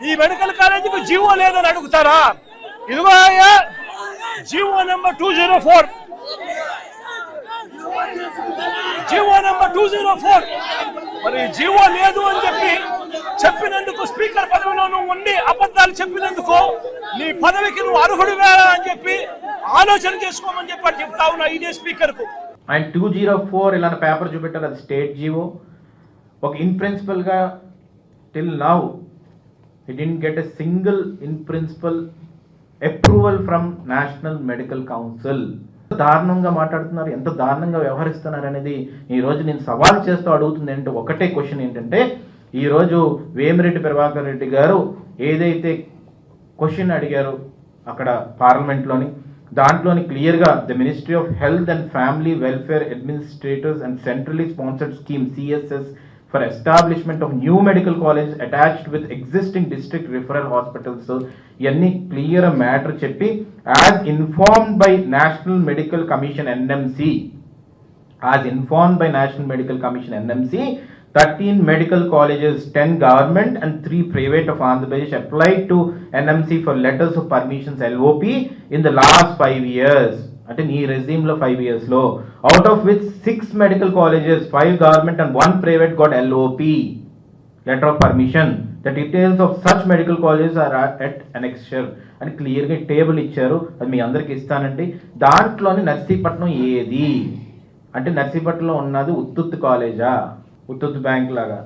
ఈ మెడికల్ కాలేజీకి జీవో లేదని అడుగుతారా? ఇదిగో GO number two zero four. GO number two zero four. మరి జీవో లేదు అని చెప్పి చెప్పినందుకు స్పీకర్ పదవిలో నువ్వు ఉండి అబద్ధాలు చెప్పినందుకు నీ పదవికి నువ్వు అర్హుడివా అని చెప్పి ఆలోచన చేసుకోమని చెప్పి చెప్తా ఉన్నా ఇదే స్పీకర్కు అండ్ టూ జీరో ఫోర్ ఇలాంటి పేపర్ చూపెట్టారు అది స్టేట్ జీవో. ఒక in ప్రిన్సిపల్గా till now it in get a single in principle approval from national medical council దారుణంగా మాట్లాడుతున్నారు ఎంత దారుణంగా వ్యవహరిస్తున్నారు అనేది ఈ రోజు నేను సవాల్ చేస్తూ అడుగుతుంది. ఏంటంటే ఒకటే క్వశ్చన్ ఏంటంటే ఈరోజు వేమిరెడ్డి ప్రభాకర్ రెడ్డి గారు ఏదైతే క్వశ్చన్ అడిగారు అక్కడ పార్లమెంట్లోని దాంట్లోని క్లియర్గా the ministry of health and family welfare administrators and centrally sponsored scheme CSS For establishment of new medical college attached with existing district referral hospitals ఇవన్నీ క్లియర్ మ్యాటర్ చెప్పి as informed by national medical commission NMC as informed by National Medical Commission NMC, 13 medical colleges, 10 government and 3 private of Andhra Pradesh applied to NMC for letters of permissions LOP in the last 5 years. అంటే నీ రెజ్యూమ్లో five ఇయర్స్లో out of which six medical colleges five government and one private got LOP letter of permission the details of such medical colleges are at annexure అని క్లియర్గా table ఇచ్చారు. అది మీ అందరికి ఇస్తానండి. దాంట్లోని నర్సీపట్నం ఏది? అంటే నర్సీపట్నంలో ఉన్నది ఉత్తుత్తు కాలేజా ఉత్తుత్తు బ్యాంక్ లాగా.